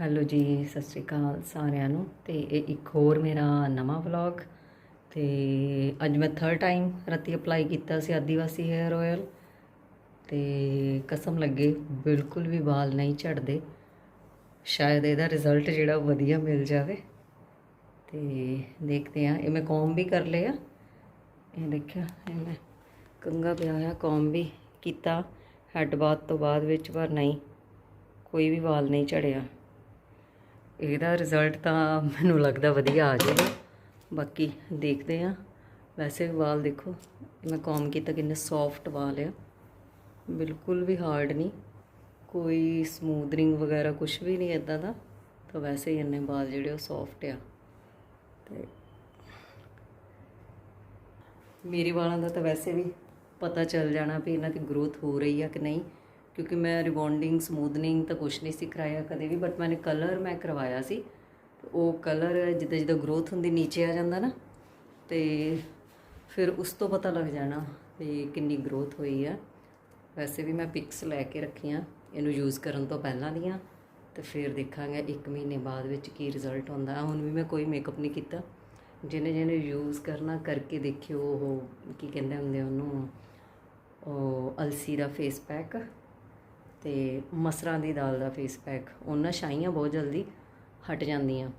Hello ਜੀ, ਸਤਿ ਸ਼੍ਰੀ ਅਕਾਲ ਸਾਰਿਆਂ ਨੂੰ ਤੇ ਇਹ ਇੱਕ ਹੋਰ ਮੇਰਾ ਨਵਾਂ ਵਲੌਗ ਤੇ ਅੱਜ ਮੈਂ ਥਰਡ ਟਾਈਮ ਰਾਤੀ ਅਪਲਾਈ ਕੀਤਾ ਸੀ ਆਦੀਵਾਸੀ ਹੈਅਰ ਆਇਲ ਤੇ ਕਸਮ ਲੱਗੇ ਬਿਲਕੁਲ ਵੀ ਵਾਲ ਨਹੀਂ ਝੜਦੇ। ਸ਼ਾਇਦ ਇਹਦਾ ਰਿਜ਼ਲਟ ਜਿਹੜਾ ਵਧੀਆ ਮਿਲ ਜਾਵੇ। ਤੇ ਦੇਖਦੇ ਆ ਇਹ ਮੈਂ ਕੌਮ ਵੀ ਕਰ ਲਿਆ। ਇਹ ਦੇਖਿਆ, ਇਹ ਮੈਂ ਕੰਗਾ ਪਿਆ ਹੋਇਆ ਕੌਮ ਵੀ ਕੀਤਾ। ਹੈਡ ਬਾਤ ਤੋਂ ਬਾਅਦ ਵਿੱਚ ਪਰ ਨਹੀਂ, ਕੋਈ ਵੀ ਵਾਲ ਨਹੀਂ ਝੜਿਆ। ਇਹਦਾ ਰਿਜ਼ਲਟ ਤਾਂ ਮੈਨੂੰ ਲੱਗਦਾ ਵਧੀਆ ਆ ਜਾਏਗਾ ਬਾਕੀ ਦੇਖਦੇ ਆ ਵੈਸੇ ਵਾਲ ਦੇਖੋ, ਮੈਂ ਕੌਮ ਕੀਤਾ ਕਿੰਨੇ ਸੌਫਟ ਵਾਲ ਆ। ਬਿਲਕੁਲ ਵੀ ਹਾਰਡ ਨਹੀਂ। ਕੋਈ ਸਮੂਥਨਿੰਗ ਵਗੈਰਾ ਕੁਝ ਵੀ ਨਹੀਂ ਇਦਾਂ ਦਾ। ਤਾਂ ਵੈਸੇ ਹੀ ਇੰਨੇ ਵਾਲ ਜਿਹੜੇ ਉਹ ਸੌਫਟ ਆ। ਤੇ ਮੇਰੇ ਵਾਲਾਂ ਦਾ ਤਾਂ ਵੈਸੇ ਵੀ ਪਤਾ ਚੱਲ ਜਾਣਾ ਵੀ ਇਹਨਾਂ ਦੀ ਗਰੋਥ ਹੋ ਰਹੀ ਆ ਕਿ ਨਹੀਂ। ਕਿਉਂਕਿ ਮੈਂ ਰਿਬੌਂਡਿੰਗ ਸਮੂਥਨਿੰਗ ਤਾਂ ਕੁਛ ਨਹੀਂ ਸੀ ਕਰਾਇਆ ਕਦੇ ਵੀ ਬਟ ਮੈंने ਕਲਰ ਮੈਂ ਕਰਵਾਇਆ ਸੀ। ਉਹ ਕਲਰ ਜਿੱਦਾਂ ਜਿੱਦਾਂ ਗਰੋਥ ਹੁੰਦੀ ਨੀਚੇ ਆ ਜਾਂਦਾ ਨਾ, ਤੇ ਫਿਰ ਉਸ ਤੋਂ ਪਤਾ ਲੱਗ ਜਾਣਾ ਵੀ ਕਿੰਨੀ ਗਰੋਥ ਹੋਈ ਆ। ਵੈਸੇ ਵੀ ਮੈਂ ਪਿਕਸ ਲੈ ਕੇ ਰੱਖੀਆਂ, ਇਹਨੂੰ ਯੂਜ਼ ਕਰਨ ਤੋਂ ਪਹਿਲਾਂ ਦੀਆਂ, ਤੇ ਫਿਰ ਦੇਖਾਂਗੇ 1 ਮਹੀਨੇ ਬਾਅਦ ਵਿੱਚ ਕੀ ਰਿਜ਼ਲਟ ਹੁੰਦਾ। ਹੁਣ ਵੀ ਮੈਂ ਕੋਈ ਮੇਕਅਪ ਨਹੀਂ ਕੀਤਾ। ਜਿਹਨੇ ਜਿਹਨੇ ਯੂਜ਼ ਕਰਨਾ ਕਰਕੇ ਦੇਖਿਓ, ਉਹ ਕੀ ਕਹਿੰਦੇ ਹੁੰਦੇ ਆ ਉਹਨੂੰ, ਉਹ ਅਲਸੀ ਦਾ ਫੇਸ ਪੈਕ ਤੇ ਮਸਰਾਂ ਦੀ ਦਾਲ ਦਾ ਫੇਸ ਪੈਕ ਉਹਨਾਂ ਛਾਈਆਂ ਬਹੁਤ ਜਲਦੀ ਹਟ ਜਾਂਦੀਆਂ।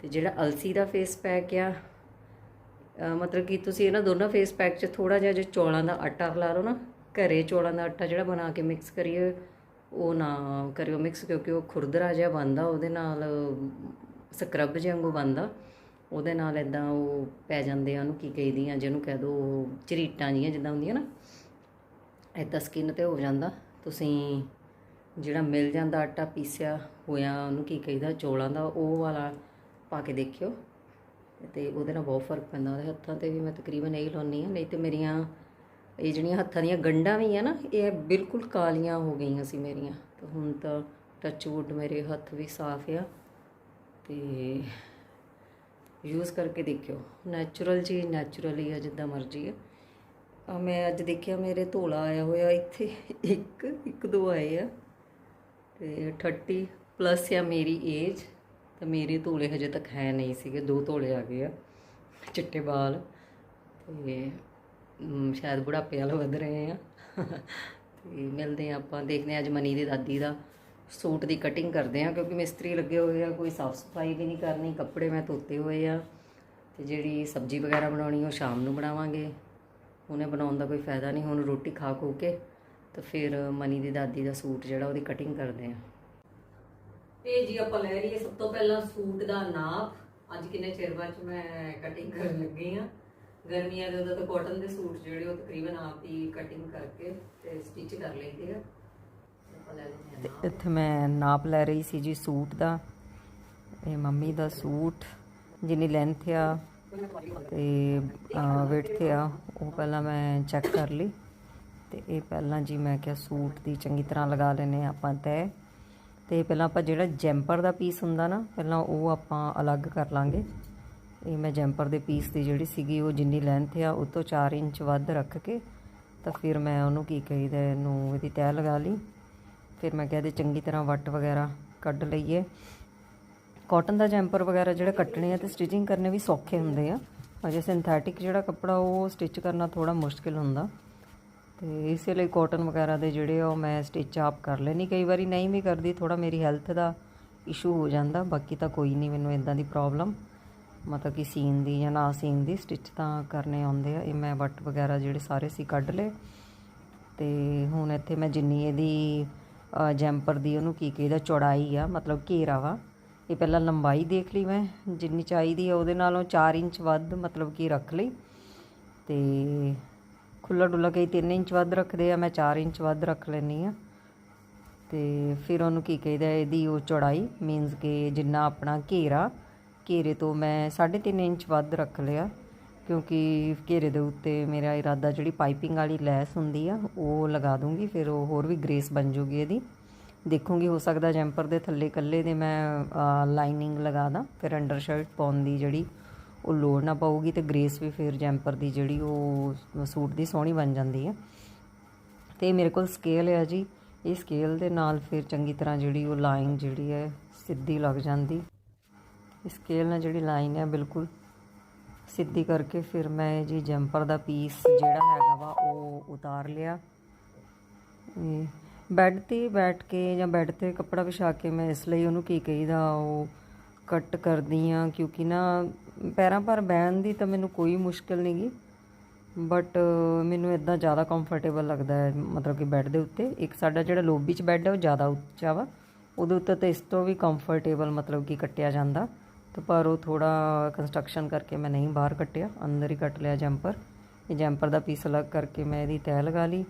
ਤੇ ਜਿਹੜਾ ਅਲਸੀ ਦਾ ਫੇਸ ਪੈਕ ਆ ਮਤਲਬ ਕਿ ਤੁਸੀਂ ਇਹਨਾਂ ਦੋਨਾਂ ਫੇਸ ਪੈਕ 'ਚ ਥੋੜਾ ਜਿਹਾ ਜੇ ਚੌਲਾਂ ਦਾ ਆਟਾ ਲਾ ਲਓ ਨਾ, ਘਰੇ ਚੌਲਾਂ ਦਾ ਆਟਾ ਜਿਹੜਾ ਬਣਾ ਕੇ ਮਿਕਸ ਕਰੀਏ, ਉਹ ਨਾ ਕਰਿਓ ਮਿਕਸ ਕਿਉਂਕਿ ਉਹ ਖੁਰਦਰਾ ਜਿਹਾ ਬਣਦਾ, ਉਹਦੇ ਨਾਲ ਸਕਰਬ ਜਿਹਾ ਵਾਂਗੂ ਬਣਦਾ। ਉਹਦੇ ਨਾਲ ਇਦਾਂ ਉਹ ਪੈ ਜਾਂਦੇ ਆ ਉਹਨੂੰ ਕੀ ਕਹੀਦੀਆਂ, ਜਿਹਨੂੰ ਕਹਿ ਦੋ ਚਰੀਟਾਂ ਜੀਆਂ ਜਿੱਦਾਂ ਹੁੰਦੀਆਂ ਨਾ ਇਦਾਂ ਸਕਿਨ ਤੇ ਹੋ ਜਾਂਦਾ। ਤੁਸੀਂ ਜਿਹੜਾ ਮਿਲ ਜਾਂਦਾ ਆਟਾ ਪੀਸਿਆ ਹੋਇਆ, ਉਹਨੂੰ ਕੀ ਕਹੀਦਾ, ਚੌਲਾਂ ਦਾ, ਉਹ ਵਾਲਾ ਪਾ ਕੇ ਦੇਖਿਓ। ਤੇ ਉਹਦੇ ਨਾਲ ਬਹੁਤ ਫ਼ਰਕ ਪੈਂਦਾ, ਉਹਦੇ ਹੱਥਾਂ ਤੇ ਵੀ ਮੈਂ ਤਕਰੀਬਨ ਇਹੀ ਲਾਉਣੀ ਆ ਨਹੀਂ ਤੇ ਮੇਰੀਆਂ, ਇਹ ਜਿਹੜੀਆਂ ਹੱਥਾਂ ਦੀਆਂ ਗੰਢਾਂ ਵੀ ਆ ਨਾ, ਇਹ ਬਿਲਕੁਲ ਕਾਲੀਆਂ ਹੋ ਗਈਆਂ ਸੀ ਮੇਰੀਆਂ। ਤੇ ਹੁਣ ਤਾਂ ਟੱਚ ਵੁੱਡ ਮੇਰੇ ਹੱਥ ਵੀ ਸਾਫ਼ ਆ ਤੇ ਯੂਜ਼ ਕਰਕੇ ਦੇਖਿਓ। ਨੈਚੁਰਲ ਜੀ ਨੈਚੁਰਲੀ ਆ, ਜਿੱਦਾਂ ਮਰਜ਼ੀ ਆ। ਮੈਂ ਅੱਜ ਦੇਖਿਆ ਮੇਰੇ ਧੋਲਾ ਆਇਆ ਹੋਇਆ ਇੱਥੇ। ਇੱਕ ਇੱਕ, ਦੋ ਆਏ ਆ। ਤੇ 30 ਪਲੱਸ ਆ ਮੇਰੀ ਏਜ ਤਾਂ ਮੇਰੇ ਧੋਲੇ ਹਜੇ ਤੱਕ ਹੈ ਨਹੀਂ ਸੀਗੇ। ਦੋ ਧੋਲੇ ਆ ਗਏ ਆ, ਚਿੱਟੇ ਵਾਲ। ਤੇ ਸ਼ਾਇਦ ਬੁਢਾਪੇ ਵਾਲ ਵਧ ਰਹੇ ਆ। ਤੇ ਮਿਲਦੇ ਆ ਆਪਾਂ, ਦੇਖਦੇ ਆ ਅੱਜ ਮਨੀ ਦੀ ਦਾਦੀ ਦਾ ਸੂਟ ਦੀ ਕਟਿੰਗ ਕਰਦੇ ਆ ਕਿਉਂਕਿ ਮਿਸਤਰੀ ਲੱਗੇ ਹੋਏ ਆ, ਕੋਈ ਸਾਫ਼ ਸਫ਼ਾਈ ਵੀ ਨਹੀਂ ਕਰਨੀ। ਕੱਪੜੇ ਮੈਂ ਧੋਤੇ ਹੋਏ ਆ। ਤੇ ਜਿਹੜੀ ਸਬਜ਼ੀ ਵਗੈਰਾ ਬਣਾਉਣੀ, ਉਹ ਸ਼ਾਮ ਨੂੰ ਬਣਾਵਾਂਗੇ। ਉਹਨੇ ਬਣਾਉਣ ਦਾ ਕੋਈ ਫਾਇਦਾ ਨਹੀਂ ਹੁਣ ਰੋਟੀ ਖਾ ਖੋ ਕੇ ਤਾਂ ਫਿਰ ਮਨੀ ਦੀ ਦਾਦੀ ਦਾ ਸੂਟ ਜਿਹੜਾ ਉਹਦੀ ਕਟਿੰਗ ਕਰਦੇ ਆ। ਇਹ ਜੀ ਆਪਾਂ ਲੈ ਲਈਏ ਸਭ ਤੋਂ ਪਹਿਲਾਂ ਸੂਟ ਦਾ ਨਾਪ। ਅੱਜ ਕਿੰਨੇ ਚਿਰ ਬਾਅਦ ਮੈਂ ਕਟਿੰਗ ਕਰਨ ਲੱਗੀ ਆ। ਗਰਮੀਆਂ ਦੇ ਉਦੋਂ ਤਾਂ ਕਾਟਨ ਦੇ ਸੂਟ ਜਿਹੜੇ ਉਹ ਤਕਰੀਬਨ ਆਪ ਹੀ ਕਟਿੰਗ ਕਰਕੇ ਤੇ ਸਟਿਚ ਕਰ ਲਈਦੇ ਆ। ਨਾਪ। ਇੱਥੇ ਮੈਂ ਨਾਪ ਲੈ ਰਹੀ ਸੀ ਜੀ ਸੂਟ ਦਾ। ਇਹ ਮੰਮੀ ਦਾ ਸੂਟ ਜਿੰਨੀ ਲੈਂਥ ਆ ਤੇ weight ਆ। ਉਹ ਪਹਿਲਾਂ ਮੈਂ ਚੈੱਕ ਕਰ ਲਈ। ਤੇ ਇਹ ਪਹਿਲਾਂ ਜੀ ਮੈਂ ਕਿਹਾ ਸੂਟ ਦੀ ਚੰਗੀ ਤਰ੍ਹਾਂ ਲਗਾ ਲੈਨੇ ਆਪਾਂ ਤੈ ਤੇ ਪਹਿਲਾਂ ਆਪਾਂ ਜਿਹੜਾ ਜੈਂਪਰ ਦਾ ਪੀਸ ਹੁੰਦਾ ਨਾ, ਪਹਿਲਾਂ ਉਹ ਆਪਾਂ ਅਲੱਗ ਕਰ ਲਾਂਗੇ। ਇਹ ਮੈਂ ਜੈਂਪਰ ਦੇ ਪੀਸ ਦੀ ਜਿਹੜੀ ਸੀਗੀ, ਉਹ ਜਿੰਨੀ ਲੈਂਥ ਆ, ਉਹ ਤੋਂ 4 ਇੰਚ ਵੱਧ ਰੱਖ ਕੇ, ਤਾਂ ਫਿਰ ਮੈਂ ਉਹਨੂੰ ਕੀ ਕਹੀਦਾ, ਇਹਨੂੰ ਇਹਦੀ ਤੈਅ ਲਗਾ ਲਈ। ਫਿਰ ਮੈਂ ਕਿਹਾ ਇਹਦੇ ਚੰਗੀ ਤਰ੍ਹਾਂ ਵੱਟ ਵਗੈਰਾ ਕੱਢ ਲਈਏ। ਕਾਟਨ ਦਾ ਜੈਂਪਰ ਵਗੈਰਾ ਜਿਹੜੇ ਕੱਟਣੇ ਆ ਤੇ ਸਟਿਚਿੰਗ ਕਰਨੇ ਵੀ ਸੌਖੇ ਹੁੰਦੇ ਆ। ਅਜੇ ਸਿੰਥੈਟਿਕ ਜਿਹੜਾ ਕੱਪੜਾ ਉਹ ਸਟਿਚ ਕਰਨਾ ਥੋੜਾ ਮੁਸ਼ਕਿਲ ਹੁੰਦਾ। ਤੇ ਇਸੇ ਲਈ ਕਾਟਨ ਵਗੈਰਾ ਦੇ ਜਿਹੜੇ ਆ ਉਹ ਮੈਂ ਸਟਿਚ ਆਪ ਕਰ ਲੈਣੀ ਕਈ ਵਾਰੀ ਨਹੀਂ ਵੀ ਕਰਦੀ ਥੋੜਾ ਮੇਰੀ ਹੈਲਥ ਦਾ ਇਸ਼ੂ ਹੋ ਜਾਂਦਾ। ਬਾਕੀ ਤਾਂ ਕੋਈ ਨਹੀਂ, ਮੈਨੂੰ ਇਦਾਂ ਦੀ ਪ੍ਰੋਬਲਮ ਮਤਲਬ ਕਿ ਸੀਨ ਦੀ ਜਾਂ ਨਾ ਸੀਨ ਦੀ ਸਟਿਚ ਤਾਂ ਕਰਨੇ ਆਉਂਦੇ ਆ। ਇਹ ਮੈਂ ਵੱਟ ਵਗੈਰਾ ਜਿਹੜੇ ਸਾਰੇ ਸੀ ਕੱਢ ਲਏ। ਤੇ ਹੁਣ ਇੱਥੇ ਮੈਂ ਜਿੰਨੀ ਇਹਦੀ ਜੈਂਪਰ ਦੀ ਉਹਨੂੰ ਕੀ ਕਹੀਦਾ, ਚੌੜਾਈ ਆ, ਮਤਲਬ ਘੇਰਾ ਵਾ। ਇਹ ਪਹਿਲਾਂ ਲੰਬਾਈ ਦੇਖ ਲਈ ਮੈਂ, ਜਿੰਨੀ ਚਾਹੀਦੀ ਆ ਉਹਦੇ ਨਾਲੋਂ 4 ਇੰਚ ਵੱਧ ਮਤਲਬ ਕਿ ਰੱਖ ਲਈ। ਤੇ ਖੁੱਲਾ ਡੁੱਲਾ ਕਈ 3 ਇੰਚ ਵੱਧ ਰੱਖਦੇ ਆ, ਮੈਂ 4 ਇੰਚ ਵੱਧ ਰੱਖ ਲੈਣੀ ਆ। ਤੇ ਫਿਰ ਉਹਨੂੰ ਕੀ ਕਹੀਦਾ ਇਹਦੀ ਉਹ ਚੌੜਾਈ ਮੀਨਸ ਕਿ ਜਿੰਨਾ ਆਪਣਾ ਘੇਰਾ, ਘੇਰੇ ਤੋਂ ਮੈਂ 3.5 ਇੰਚ ਵੱਧ ਰੱਖ ਲਿਆ। ਕਿਉਂਕਿ ਘੇਰੇ ਦੇ ਉੱਤੇ ਮੇਰਾ ਇਰਾਦਾ ਜਿਹੜੀ ਪਾਈਪਿੰਗ ਵਾਲੀ ਲੈਸ ਹੁੰਦੀ ਆ, ਉਹ ਲਗਾ ਦੂੰਗੀ, ਫਿਰ ਉਹ ਹੋਰ ਵੀ ਗ੍ਰੇਸ ਬਣ ਜੂਗੀ ਇਹਦੀ। ਦੇਖੂੰਗੀ, ਹੋ ਸਕਦਾ ਜੈਂਪਰ ਦੇ ਥੱਲੇ ਕੱਲੇ ਦੇ ਮੈਂ ਲਾਈਨਿੰਗ ਲਗਾ ਦਾਂ, ਫਿਰ ਅੰਡਰ ਸ਼ਰਟ ਪਾਉਣ ਦੀ ਜਿਹੜੀ ਉਹ ਲੋੜ ਨਾ ਪਊਗੀ ਤੇ ਗ੍ਰੇਸ ਵੀ ਫਿਰ ਜੈਂਪਰ ਦੀ ਜਿਹੜੀ ਉਹ ਸੂਟ ਦੀ ਸੋਹਣੀ ਬਣ ਜਾਂਦੀ ਹੈ ਤੇ ਮੇਰੇ ਕੋਲ ਸਕੇਲ ਹੈ ਜੀ, ਇਹ ਸਕੇਲ ਦੇ ਨਾਲ ਫਿਰ ਚੰਗੀ ਤਰ੍ਹਾਂ ਜਿਹੜੀ ਉਹ ਲਾਈਨ ਜਿਹੜੀ ਹੈ, ਸਿੱਧੀ ਲੱਗ ਜਾਂਦੀ। ਸਕੇਲ ਨਾਲ ਜਿਹੜੀ ਲਾਈਨ ਹੈ, ਬਿਲਕੁਲ ਸਿੱਧੀ ਕਰਕੇ ਫਿਰ ਮੈਂ ਜੀ ਜੰਪਰ ਦਾ ਪੀਸ ਜਿਹੜਾ ਹੈਗਾ ਵਾ, ਉਹ ਉਤਾਰ ਲਿਆ। ਬੈੱਡ ਤੇ ਬੈਠ ਕੇ ਜਾਂ ਬੈੱਡ ਤੇ ਕੱਪੜਾ ਵਿਛਾ ਕੇ ਮੈਂ ਇਸ ਲਈ ਉਹਨੂੰ ਕੀ ਕਹੀਦਾ, ਉਹ ਕੱਟ ਕਰਦੀ ਆ ਕਿਉਂਕਿ ਨਾ ਪੈਰਾਂ ਪਰ ਬਹਿਣ ਦੀ ਤਾਂ ਮੈਨੂੰ ਕੋਈ ਮੁਸ਼ਕਲ ਨਹੀਂ ਗੀ। ਬਟ ਮੈਨੂੰ ਇਦਾਂ ਜ਼ਿਆਦਾ ਕੰਫਰਟੇਬਲ ਲੱਗਦਾ ਹੈ, ਮਤਲਬ ਕਿ ਬੈੱਡ ਦੇ ਉੱਤੇ। ਇੱਕ ਸਾਡਾ ਜਿਹੜਾ ਲੋਬੀ 'ਚ ਬੈੱਡ ਹੈ, ਉਹ ਜ਼ਿਆਦਾ ਉੱਚਾ ਵਾ। ਉਹਦੇ ਉੱਤੇ ਤਾਂ ਇਸ ਤੋਂ ਵੀ ਕੰਫਰਟੇਬਲ ਮਤਲਬ ਕਿ ਕੱਟਿਆ ਜਾਂਦਾ। ਤੇ ਪਰ ਉਹ ਥੋੜਾ ਕੰਸਟਰਕਸ਼ਨ ਕਰਕੇ ਮੈਂ ਨਹੀਂ ਬਾਹਰ ਕੱਟਿਆ, ਅੰਦਰ ਹੀ ਕੱਟ ਲਿਆ ਜੰਪਰ। ਇਹ ਜੈਂਪਰ ਦਾ ਪੀਸ ਅਲੱਗ ਕਰਕੇ ਮੈਂ ਇਹਦੀ ਤੈਅ ਲਗਾ ਲਈ।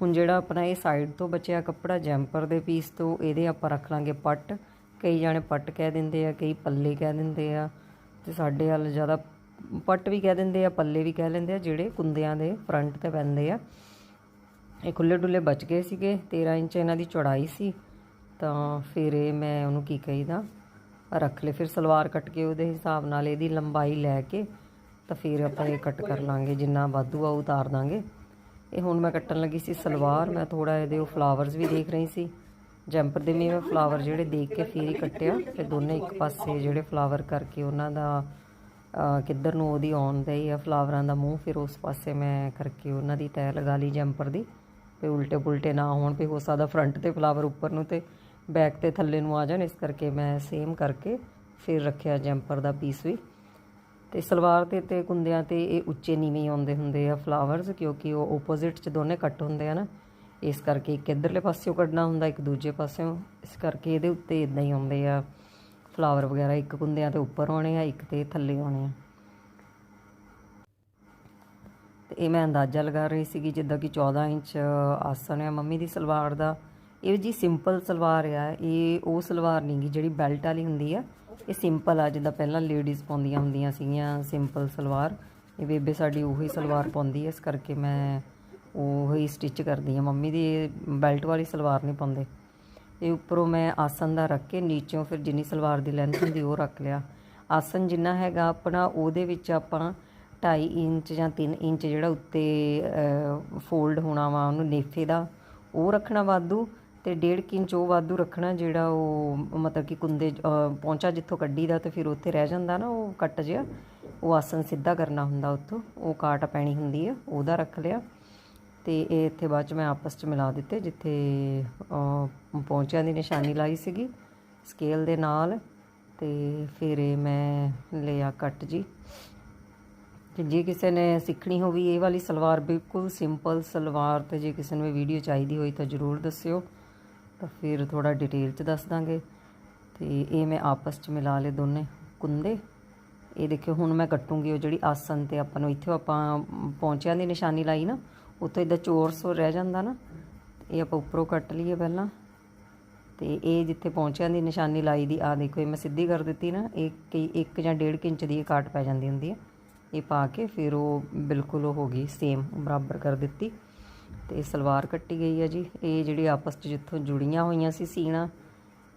ਹੁਣ ਜਿਹੜਾ ਆਪਣਾ ਇਹ ਸਾਈਡ ਤੋਂ ਬਚਿਆ ਕੱਪੜਾ, ਜੈਂਪਰ ਦੇ ਪੀਸ ਤੋਂ ਇਹਦੇ ਆਪਾਂ ਰੱਖ ਲਾਂਗੇ ਪੱਟ। ਕਈ ਜਾਣੇ ਪੱਟ ਕਹਿ ਦਿੰਦੇ ਆ, ਕਈ ਪੱਲੇ ਕਹਿ ਦਿੰਦੇ ਆ ਤੇ ਸਾਡੇ ਵੱਲ ਜ਼ਿਆਦਾ ਪੱਟ ਵੀ ਕਹਿ ਦਿੰਦੇ ਆ, ਪੱਲੇ ਵੀ ਕਹਿ ਲੈਂਦੇ ਆ, ਜਿਹੜੇ ਕੁੰਦਿਆਂ ਦੇ ਫਰੰਟ ਤੇ ਪੈਂਦੇ ਆ। ਇਹ ਖੁੱਲੇ ਡੁੱਲੇ ਬਚ ਗਏ ਸੀਗੇ 13 ਇੰਚ ਇਹਨਾਂ ਦੀ ਚੌੜਾਈ ਸੀ। ਤਾਂ ਫਿਰ ਇਹ ਮੈਂ ਉਹਨੂੰ ਕੀ ਕਹੀਦਾ, ਰੱਖ ਲਏ। ਫਿਰ ਸਲਵਾਰ ਕੱਟ ਕੇ ਉਹਦੇ ਹਿਸਾਬ ਨਾਲ ਇਹਦੀ ਲੰਬਾਈ ਲੈ ਕੇ ਤਾਂ ਫਿਰ ਆਪਾਂ ਇਹ ਕੱਟ ਕਰ ਲਾਂਗੇ, ਜਿੰਨਾ ਵਾਧੂ ਆ ਉਹ ਉਤਾਰ ਦਾਂਗੇ। ਇਹ ਹੁਣ ਮੈਂ ਕੱਟਣ ਲੱਗੀ ਸੀ ਸਲਵਾਰ, ਮੈਂ ਥੋੜਾ ਇਹਦੇ ਉਹ ਫਲਾਵਰਸ ਵੀ ਦੇਖ ਰਹੀ ਸੀ। ਜੈਂਪਰ ਦੇ ਵੀ ਮੈਂ ਫਲਾਵਰ ਜਿਹੜੇ ਦੇਖ ਕੇ ਫਿਰ ਹੀ ਕੱਟਿਆ ਤੇ ਦੋਨੇ ਇੱਕ ਪਾਸੇ ਜਿਹੜੇ ਫਲਾਵਰ ਕਰਕੇ ਉਹਨਾਂ ਦਾ ਕਿੱਧਰ ਨੂੰ ਉਹਦੀ ਆਉਣ ਦਾ ਹੀ ਆ ਫਲਾਵਰਾਂ ਦਾ ਮੂੰਹ, ਫਿਰ ਉਸ ਪਾਸੇ ਮੈਂ ਕਰਕੇ ਉਹਨਾਂ ਦੀ ਤੈਅ ਲਗਾ ਲਈ ਜੈਂਪਰ ਦੀ। ਤੇ ਉਲਟੇ ਪੁਲਟੇ ਨਾ ਹੋਣ, ਵੀ ਹੋ ਸਕਦਾ ਫਰੰਟ ਤੇ ਫਲਾਵਰ ਉੱਪਰ ਨੂੰ ਤੇ ਬੈਕ ਤੇ ਥੱਲੇ ਨੂੰ ਆ ਜਾਣ, ਇਸ ਕਰਕੇ ਮੈਂ ਸੇਮ ਕਰਕੇ ਫਿਰ ਰੱਖਿਆ ਜੈਂਪਰ ਦਾ ਪੀਸ ਵੀ। ਤੇ ਸਲਵਾਰ ਤੇ ਤੇ ਕੁੰਦਿਆਂ ਤੇ ਇਹ ਉੱਚੇ ਨੀਵੇਂ ਆਉਂਦੇ ਹੁੰਦੇ ਆ ਫਲਾਵਰਸ, ਕਿਉਂਕਿ ਉਹ ਆਪੋਜ਼ਿਟ ਚ ਦੋਨੇ ਕੱਟ ਹੁੰਦੇ ਆ ਨਾ। ਇਸ ਕਰਕੇ ਇੱਕ ਇਧਰਲੇ ਪਾਸਿਓਂ ਕੱਢਣਾ ਹੁੰਦਾ, ਇੱਕ ਦੂਜੇ ਪਾਸਿਓਂ। ਇਸ ਕਰਕੇ ਇਹਦੇ ਉੱਤੇ ਇਦਾਂ ਹੀ ਆਉਂਦੇ ਆ ਫਲਾਵਰ ਵਗੈਰਾ, ਇੱਕ ਕੁੰਦਿਆਂ ਤੇ ਉੱਪਰ ਆਉਣੇ ਆ, ਇੱਕ ਤੇ ਥੱਲੇ ਆਉਣੇ ਆ। ਤੇ ਇਹ ਮੈਂ ਅੰਦਾਜ਼ਾ ਲਗਾ ਰਹੀ ਸੀਗੀ, ਜਿੱਦਾਂ ਕਿ 14 ਇੰਚ ਆਸਣ ਹੈ ਮੰਮੀ ਦੀ ਸਲਵਾਰ ਦਾ। ਇਹ ਜੀ ਸਿੰਪਲ ਸਲਵਾਰ ਆ, ਇਹ ਉਹ ਸਲਵਾਰ ਨਹੀਂ ਗੀ ਜਿਹੜੀ ਬੈਲਟ ਵਾਲੀ ਹੁੰਦੀ ਆ। ਇਹ ਸਿੰਪਲ ਆ, ਜਿੱਦਾਂ ਪਹਿਲਾਂ ਲੇਡੀਜ਼ ਪਾਉਂਦੀਆਂ ਹੁੰਦੀਆਂ ਸੀਗੀਆਂ ਸਿੰਪਲ ਸਲਵਾਰ। ਇਹ ਬੇਬੇ ਸਾਡੀ ਉਹੀ ਸਲਵਾਰ ਪਾਉਂਦੀ ਹੈ ਇਸ ਕਰਕੇ ਮੈਂ ਉਹੀ ਸਟਿਚ ਕਰਦੀ ਆ। ਮੰਮੀ ਦੀ ਬੈਲਟ ਵਾਲੀ ਸਲਵਾਰ ਨਹੀਂ ਪਾਉਂਦੇ। ਇਹ ਉੱਪਰੋਂ ਮੈਂ ਆਸਨ ਦਾ ਰੱਖ ਕੇ ਨੀਚੋਂ ਫਿਰ ਜਿੰਨੀ ਸਲਵਾਰ ਦੀ ਲੈਂਥ ਹੁੰਦੀ ਉਹ ਰੱਖ ਲਿਆ। ਆਸਨ ਜਿੰਨਾ ਹੈਗਾ ਆਪਣਾ, ਉਹਦੇ ਵਿੱਚ ਆਪਾਂ 2.5 ਇੰਚ ਜਾਂ 3 ਇੰਚ ਜਿਹੜਾ ਉੱਤੇ ਫੋਲਡ ਹੋਣਾ ਵਾ, ਉਹਨੂੰ ਨੇਫੇ ਦਾ, ਉਹ ਰੱਖਣਾ ਵਾਧੂ। ਤੇ 1.5 ਇੰਚ ਉਹ ਵਾਧੂ ਰੱਖਣਾ ਜਿਹੜਾ ਉਹ ਮਤਲਬ ਕਿ ਕੁੰਦੇ ਪਹੁੰਚਾ ਜਿੱਥੋਂ ਕੱਢੀ ਦਾ ਤੇ ਫਿਰ ਉੱਥੇ ਰਹਿ ਜਾਂਦਾ ਨਾ ਉਹ ਕੱਟ ਜਿਆ ਉਹ ਆਸਨ ਸਿੱਧਾ ਕਰਨਾ ਹੁੰਦਾ ਉੱਥੋਂ, ਉਹ ਕਾਟ ਪੈਣੀ ਹੁੰਦੀ ਆ, ਉਹਦਾ ਰੱਖ ਲਿਆ। ਤੇ ਇਹ ਇੱਥੇ ਬਾਅਦ ਚ ਮੈਂ ਆਪਸ ਚ ਮਿਲਾ ਦਿੱਤੇ ਜਿੱਥੇ ਪਹੁੰਚਿਆਂ ਦੀ ਨਿਸ਼ਾਨੀ ਲਾਈ ਸੀਗੀ ਸਕੇਲ ਦੇ ਨਾਲ ਤੇ ਫਿਰ ਇਹ ਮੈਂ ਲਿਆ ਕੱਟ ਜੀ। ਤੇ ਜੇ ਕਿਸੇ ਨੇ ਸਿੱਖਣੀ ਹੋਵੇ ਇਹ ਵਾਲੀ ਸਲਵਾਰ, ਬਿਲਕੁਲ ਸਿੰਪਲ ਸਲਵਾਰ ਤੇ ਜੇ ਕਿਸੇ ਨੂੰ ਵੀਡੀਓ ਚਾਹੀਦੀ ਹੋਈ ਤਾਂ ਜਰੂਰ ਦੱਸਿਓ। ਤਾਂ ਫਿਰ ਥੋੜਾ ਡਿਟੇਲ ਚ ਦੱਸ ਦਾਂਗੇ। ਤੇ ਇਹ ਮੈਂ ਆਪਸ ਚ ਮਿਲਾ ਲਏ ਦੋਨੇ ਕੁੰਦੇ। ਇਹ ਦੇਖਿਓ, ਹੁਣ ਮੈਂ ਕੱਟੂੰਗੀ ਉਹ ਜਿਹੜੀ ਆਸਨ ਤੇ ਆਪਾਂ ਨੂੰ ਇੱਥੇ ਆਪਾਂ ਪਹੁੰਚਿਆਂ ਦੀ ਨਿਸ਼ਾਨੀ ਲਾਈ ਨਾ, ਉੱਥੇ ਇਦਾਂ ਚੋਰਸੋ ਰਹਿ ਜਾਂਦਾ ਨਾ, ਇਹ ਆਪਾਂ ਉੱਪਰੋਂ ਕੱਟ ਲਈਏ ਪਹਿਲਾਂ। ਤੇ ਇਹ ਜਿੱਥੇ ਪਹੁੰਚਿਆਂ ਦੀ ਨਿਸ਼ਾਨੀ ਲਾਈ ਦੀ ਆ ਦੇਖੋ, ਇਹ ਮੈਂ ਸਿੱਧੀ ਕਰ ਦਿੱਤੀ ਨਾ, ਇਹ ਕਈ 1 ਜਾਂ 1.5 ਇੰਚ ਦੀ ਇਹ ਕਾਟ ਪੈ ਜਾਂਦੀ ਹੁੰਦੀ ਹੈ। ਇਹ ਪਾ ਕੇ ਫਿਰ ਉਹ ਬਿਲਕੁਲ ਉਹ ਹੋ ਗਈ ਸੇਮ ਬਰਾਬਰ ਕਰ ਦਿੱਤੀ। ਤੇ ਸਲਵਾਰ ਕੱਟੀ ਗਈ ਹੈ ਜੀ। ਇਹ ਜਿਹੜੀ ਆਪਸ 'ਚ ਜਿੱਥੋਂ ਜੁੜੀਆਂ ਹੋਈਆਂ ਸੀ ਸੀਣਾ,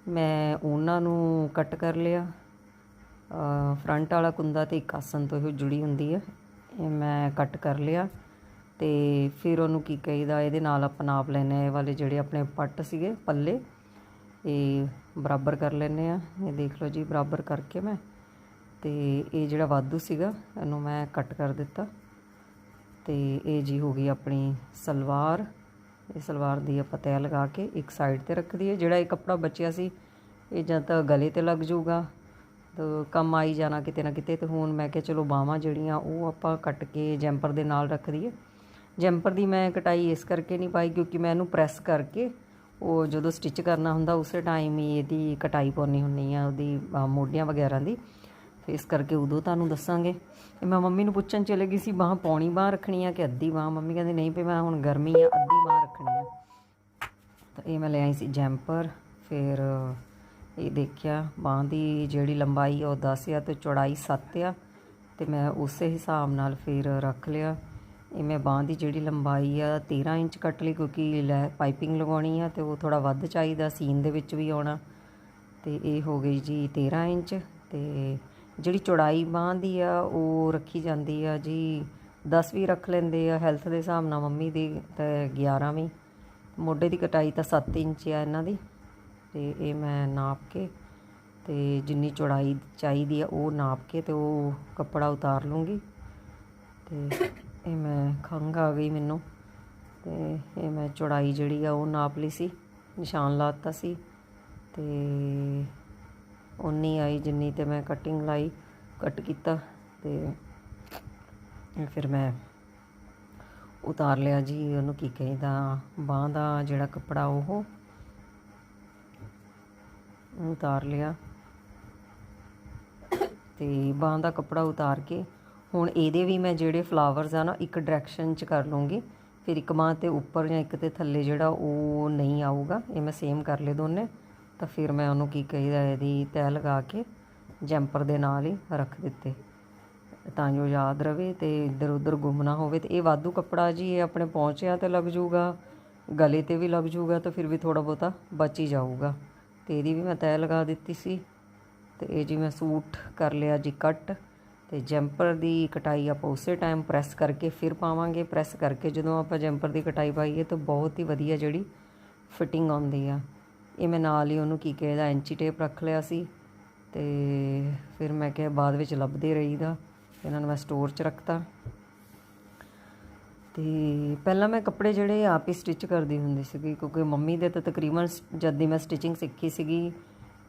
ਮੈਂ ਉਹਨਾਂ ਨੂੰ ਕੱਟ ਕਰ ਲਿਆ। ਫਰੰਟ ਵਾਲਾ ਕੁੰਦਾ ਤੇ ਇੱਕ ਆਸਨ ਤੋਂ ਇਹ ਜੁੜੀ ਹੁੰਦੀ ਹੈ ਇਹ ਮੈਂ ਕੱਟ ਕਰ ਲਿਆ। ਤੇ ਫਿਰ ਉਹਨੂੰ ਕੀ ਕਹੀਦਾ, ਇਹਦੇ ਨਾਲ ਆਪਾਂ ਨਾਪ ਲੈਨੇ ਇਹ ਵਾਲੇ ਜਿਹੜੇ ਆਪਣੇ ਪੱਟ ਸੀਗੇ, ਪੱਲੇ, ਇਹ ਬਰਾਬਰ ਕਰ ਲੈਨੇ ਆ ਇਹ ਦੇਖ ਲਓ ਜੀ, ਬਰਾਬਰ ਕਰਕੇ ਮੈਂ, ਤੇ ਇਹ ਜਿਹੜਾ ਵਾਧੂ ਸੀਗਾ, ਇਹਨੂੰ ਮੈਂ ਕੱਟ ਕਰ ਦਿੱਤਾ। ਤੇ ਇਹ ਜੀ ਹੋ ਗਈ ਆਪਣੀ ਸਲਵਾਰ। ਇਹ ਸਲਵਾਰ ਦੀ ਆਪਾਂ ਤੈਅ ਲਗਾ ਕੇ ਇੱਕ ਸਾਈਡ ਤੇ ਰੱਖ ਦਈਏ। ਜਿਹੜਾ ਇਹ ਕੱਪੜਾ ਬਚਿਆ ਸੀ, ਇਹ ਜਾਂ ਤਾਂ ਗਲੇ ਤੇ ਲੱਗ ਜਾਊਗਾ। ਤਾਂ ਕੰਮ ਆਈ ਜਾਣਾ ਕਿਤੇ ਨਾ ਕਿਤੇ ਤੇ ਹੁਣ ਮੈਂ ਕਿਹਾ ਚਲੋ ਬਾਹਾਂ ਜਿਹੜੀਆਂ ਉਹ ਆਪਾਂ ਕੱਟ ਕੇ ਜੈਂਪਰ ਦੇ ਨਾਲ ਰੱਖ ਦਈਏ। ਜੈਂਪਰ ਦੀ ਮੈਂ ਕਟਾਈ ਇਸ ਕਰਕੇ ਨਹੀਂ ਪਾਈ ਕਿਉਂਕਿ ਮੈਂ ਇਹਨੂੰ ਪ੍ਰੈਸ ਕਰਕੇ ਉਹ ਜਦੋਂ ਸਟਿਚ ਕਰਨਾ ਹੁੰਦਾ, ਉਸੇ ਟਾਈਮ ਹੀ ਇਹਦੀ ਕਟਾਈ ਪਾਉਣੀ ਹੁੰਨੀ ਆ, ਉਹਦੀ ਮੋਢਿਆਂ ਵਗੈਰਾ ਦੀ। ਇਸ ਕਰਕੇ ਉਦੋਂ ਤੁਹਾਨੂੰ ਦੱਸਾਂਗੇ ਇਹ ਮੈਂ ਮੰਮੀ ਨੂੰ ਪੁੱਛਣ ਚਲੇ ਗਈ ਸੀ, ਬਾਹ ਪੌਣੀ ਬਾਹ ਰੱਖਣੀ ਆ ਕਿ ਅੱਧੀ ਬਾਹ? ਮੰਮੀ ਕਹਿੰਦੇ, ਨਹੀਂ ਪਈ ਮੈਂ ਹੁਣ ਗਰਮੀ ਆ, ਅੱਧੀ ਬਾਹ ਰੱਖਣੀ ਆ। ਤਾਂ ਇਹ ਮੈਂ ਲੈ ਆਈ ਸੀ ਜੈਂਪਰ, ਫਿਰ ਇਹ ਦੇਖਿਆ ਬਾਹ ਦੀ ਜਿਹੜੀ ਲੰਬਾਈ ਉਹ 10 ਆ ਤੇ ਚੌੜਾਈ 7 ਆ ਤੇ ਮੈਂ ਉਸੇ ਹਿਸਾਬ ਨਾਲ ਫਿਰ ਰੱਖ ਲਿਆ। ਇਹ ਮੈਂ ਬਾਹ ਦੀ ਜਿਹੜੀ ਲੰਬਾਈ ਆ 13 ਇੰਚ ਕੱਟ ਲਈ ਕਿਉਂਕਿ ਲੈ ਪਾਈਪਿੰਗ ਲਗਾਉਣੀ ਆ ਤੇ ਉਹ ਥੋੜਾ ਵੱਧ ਚਾਹੀਦਾ, ਸੀਨ ਦੇ ਵਿੱਚ ਵੀ ਆਉਣਾ। ਤੇ ਇਹ ਹੋ ਗਈ ਜੀ 13 ਇੰਚ ਤੇ ਜਿਹੜੀ ਚੌੜਾਈ ਬਾਂਹ ਦੀ ਆ, ਉਹ ਰੱਖੀ ਜਾਂਦੀ ਆ ਜੀ। 10 ਵੀ ਰੱਖ ਲੈਂਦੇ ਆ ਹੈਲਥ ਦੇ ਹਿਸਾਬ ਨਾਲ ਮੰਮੀ ਦੀ ਤੇ 11 ਵੀ। ਮੋਢੇ ਦੀ ਕਟਾਈ ਤਾਂ 7 ਇੰਚ ਆ ਇਹਨਾਂ ਦੀ, ਤੇ ਇਹ ਮੈਂ ਨਾਪ ਕੇ ਤੇ ਜਿੰਨੀ ਚੌੜਾਈ ਚਾਹੀਦੀ ਆ, ਉਹ ਨਾਪ ਕੇ ਤੇ ਉਹ ਕੱਪੜਾ ਉਤਾਰ ਲੂੰਗੀ। ਤੇ ਇਹ ਮੈਂ ਖੰਘ ਆ ਗਈ ਮੈਨੂੰ, ਤੇ ਇਹ ਮੈਂ ਚੌੜਾਈ ਜਿਹੜੀ ਆ, ਉਹ ਨਾਪ ਲਈ ਸੀ। ਨਿਸ਼ਾਨ ਲਾਤਾ ਸੀ, ਤੇ ਉਨੀ ਆਈ, ਜਿੰਨੀ ਤੇ ਮੈਂ ਕਟਿੰਗ ਲਾਈ ਕੱਟ ਕੀਤਾ ਤੇ ਫਿਰ ਮੈਂ ਉਤਾਰ ਲਿਆ ਜੀ, ਉਹਨੂੰ ਕੀ ਕਹਿੰਦਾ, ਬਾਂਹ ਦਾ ਜਿਹੜਾ ਕੱਪੜਾ ਉਹ ਉਤਾਰ ਲਿਆ ਤੇ ਬਾਂਹ ਦਾ ਕੱਪੜਾ ਉਤਾਰ ਕੇ ਹੁਣ ਇਹਦੇ ਵੀ ਮੈਂ ਜਿਹੜੇ ਫਲਾਵਰਸ ਆ ਨਾ, ਇੱਕ ਡਾਇਰੈਕਸ਼ਨ ਚ ਕਰ ਲੂੰਗੀ ਫਿਰ ਇੱਕ ਬਾਂਹ ਤੇ ਉੱਪਰ ਜਾਂ ਇੱਕ ਤੇ ਥੱਲੇ ਜਿਹੜਾ ਉਹ ਨਹੀਂ ਆਊਗਾ, ਇਹ ਮੈਂ ਸੇਮ ਕਰ ਲਏ ਦੋਨੇ। ਤਾਂ ਫਿਰ ਮੈਂ ਉਹਨੂੰ ਕੀ ਕਹੀਦਾ, ਇਹਦੀ ਤੈਅ ਲਗਾ ਕੇ ਜੈਂਪਰ ਦੇ ਨਾਲ ਹੀ ਰੱਖ ਦਿੱਤੇ। ਤਾਂ ਜੋ ਯਾਦ ਰਵੇ ਤੇ ਇੱਧਰ ਉੱਧਰ ਗੁੰਮ ਨਾ ਹੋਵੇ। ਤੇ ਇਹ ਵਾਧੂ ਕੱਪੜਾ ਜੀ, ਇਹ ਆਪਣੇ ਪਹੁੰਚਿਆ ਤੇ ਲੱਗ ਜਾਊਗਾ ਗਲੇ ਤੇ ਵੀ ਲੱਗ ਜਾਊਗਾ ਤਾਂ ਫਿਰ ਵੀ ਥੋੜਾ ਬਹੁਤਾ ਬਚ ਹੀ ਜਾਊਗਾ। ਤੇ ਇਹਦੀ ਵੀ ਮੈਂ ਤੈਅ ਲਗਾ ਦਿੱਤੀ ਸੀ। ਤੇ ਇਹ ਜੀ ਮੈਂ ਸੂਟ ਕਰ ਲਿਆ ਜੀ ਕੱਟ। ਤੇ ਜੈਂਪਰ ਦੀ ਕਟਾਈ ਆਪਾਂ ਉਸੇ ਟਾਈਮ ਪ੍ਰੈਸ ਕਰਕੇ ਫਿਰ ਪਾਵਾਂਗੇ। ਪ੍ਰੈਸ ਕਰਕੇ ਜਦੋਂ ਆਪਾਂ ਜੈਂਪਰ ਦੀ ਕਟਾਈ ਪਾਈਏ ਤਾਂ ਬਹੁਤ ਹੀ ਵਧੀਆ ਜਿਹੜੀ ਫਿਟਿੰਗ ਆਉਂਦੀ ਆ। ਇਹ ਮੈਂ ਨਾਲ ਹੀ ਉਹਨੂੰ ਕੀ ਕਹਿੰਦਾ ਐਂਚੀ ਟੇਪ ਰੱਖ ਲਿਆ ਸੀ ਤੇ ਫਿਰ ਮੈਂ ਕਿਹਾ ਬਾਅਦ ਵਿੱਚ ਲੱਭਦੇ ਰਹੀਦਾ, ਇਹਨਾਂ ਨੂੰ ਮੈਂ ਸਟੋਰ 'ਚ ਰੱਖਤਾ। ਤੇ ਪਹਿਲਾਂ ਮੈਂ ਕੱਪੜੇ ਜਿਹੜੇ ਆਪ ਹੀ ਸਟਿਚ ਕਰਦੀ ਹੁੰਦੀ ਸੀਗੀ, ਕਿਉਂਕਿ ਮੰਮੀ ਦੇ ਤਾਂ ਤਕਰੀਬਨ ਸ- ਜਦ ਦੀ ਮੈਂ ਸਟਿਚਿੰਗ ਸਿੱਖੀ ਸੀਗੀ,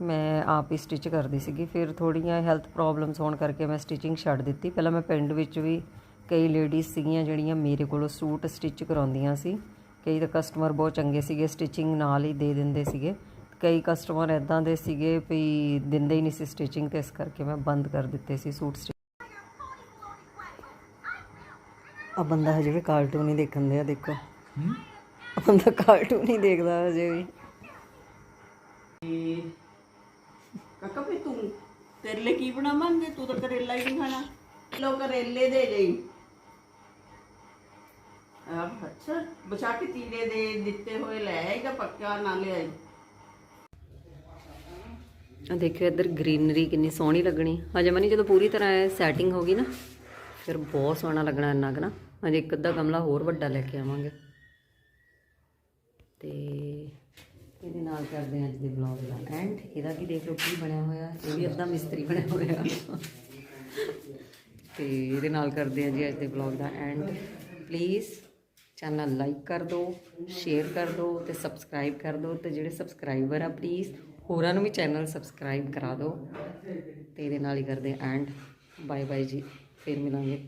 ਮੈਂ ਆਪ ਹੀ ਸਟਿਚ ਕਰਦੀ ਸੀਗੀ। ਫਿਰ ਥੋੜੀਆਂ ਹੈਲਥ ਪ੍ਰੋਬਲਮਸ ਹੋਣ ਕਰਕੇ ਮੈਂ ਸਟਿਚਿੰਗ ਛੱਡ ਦਿੱਤੀ। ਪਹਿਲਾਂ ਮੈਂ ਪਿੰਡ ਵਿੱਚ ਵੀ ਕਈ ਲੇਡੀਜ਼ ਸੀਗੀਆਂ ਜਿਹੜੀਆਂ ਮੇਰੇ ਕੋਲੋਂ ਸੂਟ ਸਟਿਚ ਕਰਾਉਂਦੀਆਂ ਸੀ। ਕਈ ਤਾਂ ਕਸਟਮਰ ਬਹੁਤ ਚੰਗੇ ਸੀਗੇ ਸਟਿਚਿੰਗ ਨਾਲ ਹੀ ਦੇ ਦਿੰਦੇ ਸੀਗੇ। ਕਈ ਕਸਟਮਰ ਐਦਾਂ ਦੇ ਸੀਗੇ ਵੀ ਦਿੰਦੇ ਹੀ ਨਹੀਂ ਸੀ ਸਟਿਚਿੰਗ ਤੇ ਇਸ ਕਰਕੇ ਮੈਂ ਬੰਦ ਕਰ ਦਿੱਤੇ ਸੀ ਸੂਟ ਸਟਿਚ ਆ ਬੰਦਾ ਹਜੇ ਵੀ ਕਾਰਟੂਨ ਹੀ ਦੇਖਣ ਦਿਆ ਦੇਖੋ। ਆ ਬੰਦਾ ਕਾਰਟੂਨ ਹੀ ਦੇਖਦਾ ਹਜੇ ਵੀ। ਕਾਕਾ ਵੀ ਤੂੰ ਤੇਰੇ ਲਈ ਕੀ ਬਣਾਵਾਂਗੇ? ਤੂੰ ਤਾਂ ਕਰੇਲਾ ਹੀ ਨਹੀਂ ਖਾਣਾ। ਲੋ ਕਰੇਲੇ ਦੇ ਜਾਈ ਆ ਅੱਛਾ ਬਚਾ ਕੇ ਦੇ ਦਿੱਤੇ ਹੋਏ ਲੈ ਆਏਗਾ ਪੱਕਾ ਨਾ ਲਿਆਈ ਆ ਦੇਖਿਓ ਇੱਧਰ ਗ੍ਰੀਨਰੀ ਕਿੰਨੀ ਸੋਹਣੀ ਲੱਗਣੀ। ਹਜੇ ਮਨੀ ਜਦੋਂ ਪੂਰੀ ਤਰ੍ਹਾਂ ਸੈਟਿੰਗ ਹੋ ਗਈ ਨਾ, ਫਿਰ ਬਹੁਤ ਸੋਹਣਾ ਲੱਗਣਾ ਇੰਨਾ ਨਾ। ਹਜੇ ਇੱਕ ਅੱਧਾ ਗਮਲਾ ਹੋਰ ਵੱਡਾ ਲੈ ਕੇ ਆਵਾਂਗੇ। ਤੇ ਇਹਦੇ ਨਾਲ ਕਰਦੇ ਹਾਂ ਅੱਜ ਦੇ ਵਲੌਗ ਦਾ ਐਂਡ ਇਹਦਾ ਕੀ ਦੇਖ ਲਓ, ਕੀ ਬਣਿਆ ਹੋਇਆ? ਇਹ ਵੀ ਅੱਧਾ ਮਿਸਤਰੀ ਬਣਿਆ ਹੋਇਆ। ਤੇ ਇਹਦੇ ਨਾਲ ਕਰਦੇ ਹਾਂ ਜੀ ਅੱਜ ਦੇ ਵਲੌਗ ਦਾ ਐਂਡ ਪਲੀਜ਼ ਚੈਨਲ ਲਾਈਕ ਕਰ ਦਿਓ, ਸ਼ੇਅਰ ਕਰ ਦਿਓ ਤੇ ਸਬਸਕ੍ਰਾਈਬ ਕਰ ਦਿਓ ਤੇ ਜਿਹੜੇ ਸਬਸਕ੍ਰਾਈਬਰ ਆ ਪਲੀਜ਼ ਹੋਰਾਂ ਨੂੰ ਵੀ ਚੈਨਲ ਸਬਸਕ੍ਰਾਈਬ ਕਰਾ ਦਿਓ। ਤੇ ਇਹਦੇ ਨਾਲ ਹੀ ਕਰਦੇ ਐਂਡ ਬਾਏ ਬਾਏ ਜੀ, ਫਿਰ ਮਿਲਾਂਗੇ।